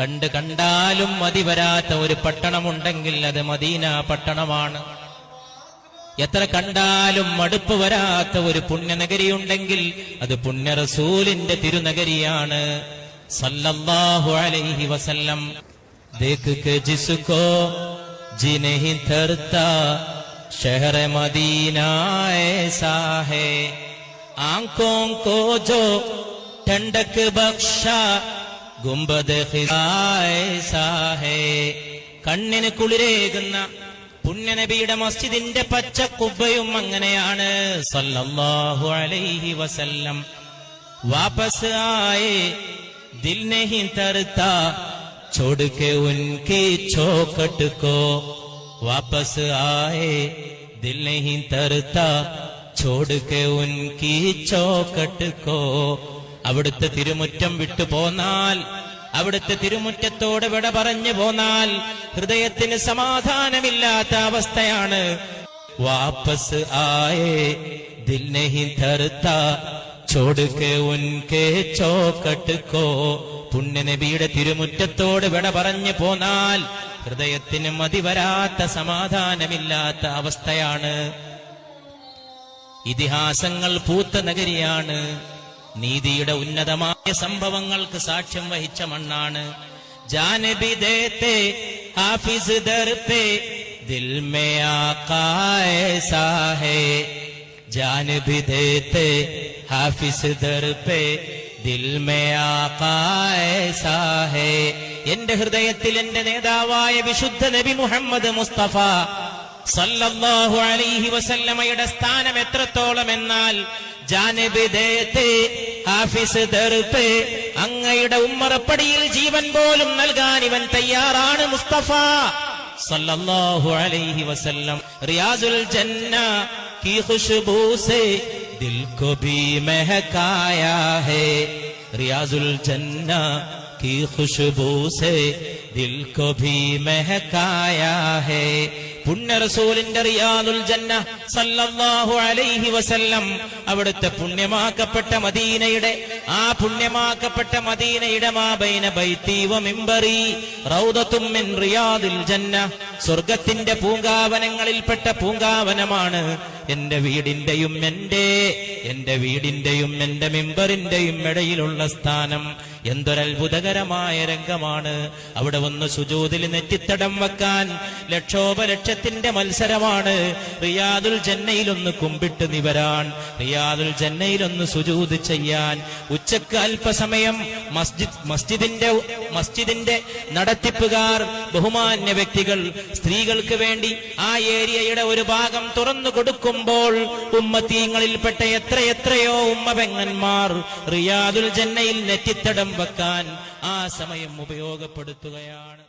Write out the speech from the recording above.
കണ്ട് കണ്ടാലും മതി വരാത്ത ഒരു പട്ടണമുണ്ടെങ്കിൽ അത് മദീന പട്ടണമാണ് എത്ര കണ്ടാലും മടുപ്പ് വരാത്ത ഒരു പുണ്യനഗരിയുണ്ടെങ്കിൽ അത് പുണ്യ റസൂലിന്റെ തിരുനഗരിയാണ് സല്ലല്ലാഹു അലൈഹി വസല്ലം देख के जिसको जी नहीं थरता शहर मदीना ऐसा है आंखों को जो ठंडक बख्शा गुंबद खिजा ऐसा है കണ്ണിന് കുളിരേകുന്ന പുണ്യനബിയുടെ മസ്ജിദിന്റെ പച്ച കുബ്ബയും അങ്ങനെയാണ് സല്ലല്ലാഹു അലൈഹി വസല്ലം വാപസ് ആയേ ദിൽ नहीं तरता छोड़ के उनकी चौखट को वापस आए दिल नहीं तरता छोड़ के उनकी चौखट को അവിടുത്തെ തിരുമുറ്റം വിട്ടു പോന്നാൽ അവിടുത്തെ തിരുമുറ്റത്തോട് വിട പറഞ്ഞു പോന്നാൽ ഹൃദയത്തിന് സമാധാനമില്ലാത്ത അവസ്ഥയാണ്. വാപ്പസ് ആയേ ദിൽ നഹി പുണ്യനബിയുടെ തിരുമുറ്റത്തോട് വിട പറഞ്ഞു പോന്നാൽ ഹൃദയത്തിന് മതി വരാത്ത സമാധാനമില്ലാത്ത അവസ്ഥയാണ്. ഇതിഹാസങ്ങൾ പൂത്ത നഗരിയാണ്. നീതിയുടെ ഉന്നതമായ സംഭവങ്ങൾക്ക് സാക്ഷ്യം വഹിച്ച മണ്ണാണ്. ജാനബി ഹാഫിസ് ജാനബി ഹാഫിസ് എന്റെ ഹൃദയത്തിൽ എന്റെ നേതാവായ വിശുദ്ധ നബി മുഹമ്മദ് മുസ്തഫ സല്ലല്ലാഹു അലൈഹി വസല്ലമയുടെ സ്ഥാനം എത്രത്തോളം എന്നാൽ ജാനബിദേയത്തെ ഹാഫിസ് തെറുപ്പ് അങ്ങയുടെ ഉമ്മറപ്പടിയിൽ ജീവൻ പോലും നൽകാൻ ഇവൻ തയ്യാറാണ് മുസ്തഫ. സല്ലല്ലാഹു അലൈഹി വസല്ലം. റിയാസുൽ ജന്ന കി ഖുശ്ബൂ സേ ദിൽ കോ ബി മഹകായാ ഹേ. റിയാസുൽ ജന്ന കി ഖുശ്ബൂ സേ ദിൽ കോ ഭീ മെഹക്കായ ഹേ. പുണ്യറസൂലിന്റെ റിയാദുൽ ജന്ന സല്ലല്ലാഹു അലൈഹി വസല്ലം. അവിടുത്തെ പുണ്യമാക്കപ്പെട്ട മദീനയുടെ ആ പുണ്യമാക്കപ്പെട്ട മദീനയുടെ മാബൈന ബൈത്തി വ മിമ്പറി റൗദത്തും മിൻ റിയാദിൽ ജന്ന. സ്വർഗത്തിന്റെ പൂങ്കാവനങ്ങളിൽപ്പെട്ട പൂങ്കാവനമാണ്. എന്റെ വീടിന്റെയും എന്റെ എന്റെ വീടിന്റെയും എന്റെ മെമ്പറിന്റെയും ഇടയിലുള്ള സ്ഥാനം എന്തൊരത്ഭുതകരമായ രംഗമാണ്. അവിടെ ഒന്ന് സുജൂതിൽ നെറ്റിത്തടം വെക്കാൻ ലക്ഷോപലക്ഷത്തിന്റെ മത്സരമാണ്. റിയാദുൽ ജന്നയിലൊന്ന് കുമ്പിട്ട് നിവരാൻ റിയാദുൽ ജന്നയിലൊന്ന് സുജൂത് ചെയ്യാൻ. ഉച്ചയ്ക്ക് അല്പസമയം മസ്ജിദ് മസ്ജിദിന്റെ മസ്ജിദിന്റെ നടത്തിപ്പുകാർ ബഹുമാന്യ വ്യക്തികൾ സ്ത്രീകൾക്ക് വേണ്ടി ആ ഏരിയയുടെ ഒരു ഭാഗം തുറന്നു കൊടുക്കുമ്പോൾ ഉമ്മത്തീങ്ങളിൽപ്പെട്ട എത്രയെത്രയോ ഉമ്മപെങ്ങന്മാർ റിയാദുൽ ജന്നയിൽ നെറ്റിത്തടം വെക്കാൻ ആ സമയം ഉപയോഗപ്പെടുത്തുകയാണ്.